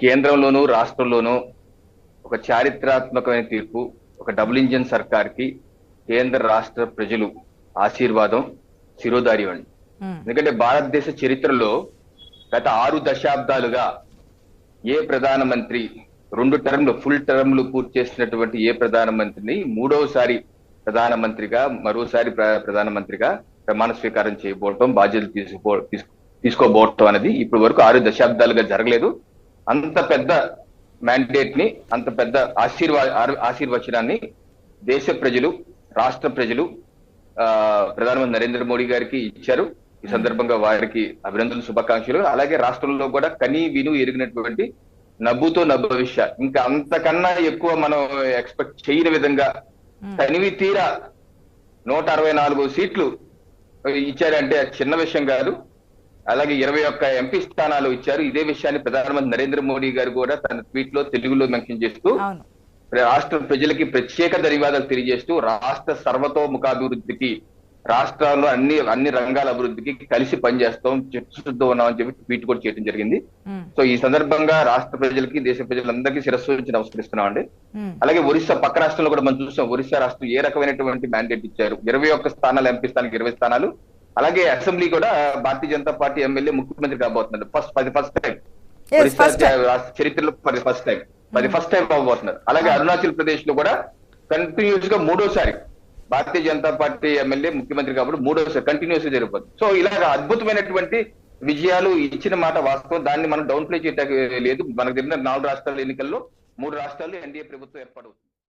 కేంద్రంలోనూ రాష్ట్రంలోనూ ఒక చారిత్రాత్మకమైన తీర్పు ఒక డబుల్ ఇంజన్ సర్కార్కి కేంద్ర రాష్ట్ర ప్రజలు ఆశీర్వాదం శిరోధార్యం ఉమ్, ఎందుకంటే భారతదేశ చరిత్రలో గత ఆరు దశాబ్దాలుగా ఏ ప్రధానమంత్రి రెండు టర్మ్లు ఫుల్ టర్మ్లు పూర్తి చేసినటువంటి ఏ ప్రధానమంత్రిని మూడవసారి ప్రధానమంత్రిగా మరోసారి ప్ర- ప్రధానమంత్రిగా ప్రమాణ స్వీకారం చేయబోవటం బాధ్యతలు తీసుకో తీసు- తీసుకోబోవటం అనేది ఇప్పటి వరకు ఆరు దశాబ్దాలుగా జరగలేదు. అంత పెద్ద మ్యాండేట్ని అంత పెద్ద ఆశీర్వా ఆశీర్వచనాన్ని దేశ ప్రజలు రాష్ట్ర ప్రజలు ఆ, ప్రధానమంత్రి నరేంద్ర మోడీ గారికి ఇచ్చారు. ఈ సందర్భంగా వారికి అభినందనలు శుభాకాంక్షలు. అలాగే రాష్ట్రంలో కూడా కనీ విను ఎరిగినటువంటి నవ్వుతో నభవిష్య ఇంకా అంతకన్నా ఎక్కువ మనం ఎక్స్పెక్ట్ చేయని విధంగా తనివి తీరా నూట అరవై నాలుగు సీట్లు ఇచ్చారంటే చిన్న విషయం కాదు. అలాగే ఇరవై ఒక్క ఎంపీ స్థానాలు ఇచ్చారు. ఇదే విషయాన్ని ప్రధానమంత్రి నరేంద్ర మోడీ గారు కూడా తన ట్వీట్లో తెలుగులో మెన్షన్ చేస్తూ రాష్ట్ర ప్రజలకి ప్రత్యేక ధన్యవాదాలు తెలియజేస్తూ రాష్ట్ర సర్వతోముఖాభివృద్ధికి రాష్ట్రాల్లో అన్ని అన్ని రంగాల అభివృద్ధికి కలిసి పనిచేస్తాం చిత్తశుద్ధి ఉన్నామని చెప్పి ట్వీట్ కూడా చేయడం జరిగింది. సో ఈ సందర్భంగా రాష్ట్ర ప్రజలకి దేశ ప్రజలందరికీ శిరస్సు నుంచి నమస్కరిస్తున్నాం అండి. అలాగే ఒరిస్సా పక్క రాష్ట్రంలో కూడా మనం చూసాం ఒరిస్సా రాష్ట్రం ఏ రకమైనటువంటి మ్యాండేట్ ఇచ్చారు? ఇరవై ఒక్క స్థానాలు ఎంపీ స్థానానికి ఇరవై స్థానాలు అలాగే అసెంబ్లీ కూడా భారతీయ జనతా పార్టీ ఎమ్మెల్యే ముఖ్యమంత్రి కాబోతున్నారు. ఫస్ట్ పది ఫస్ట్ టైం చరిత్రలో పది ఫస్ట్ టైం పది ఫస్ట్ టైం అవబోతున్నారు అలాగే అరుణాచల్ ప్రదేశ్లో కూడా కంటిన్యూస్గా మూడోసారి భారతీయ జనతా పార్టీ ఎమ్మెల్యే ముఖ్యమంత్రి కాబట్టి మూడోసారి కంటిన్యూస్గా జరిగిపోతుంది. సో ఇలాగ అద్భుతమైనటువంటి విజయాలు ఇచ్చిన మాట వాస్తవం. దాన్ని మనం డౌన్ ప్లే చేయడానికి లేదు. మనకు తెలిసిన నాలుగు రాష్ట్రాల ఎన్నికల్లో మూడు రాష్ట్రాలు ఎన్డీఏ ప్రభుత్వం ఏర్పడవుతుంది.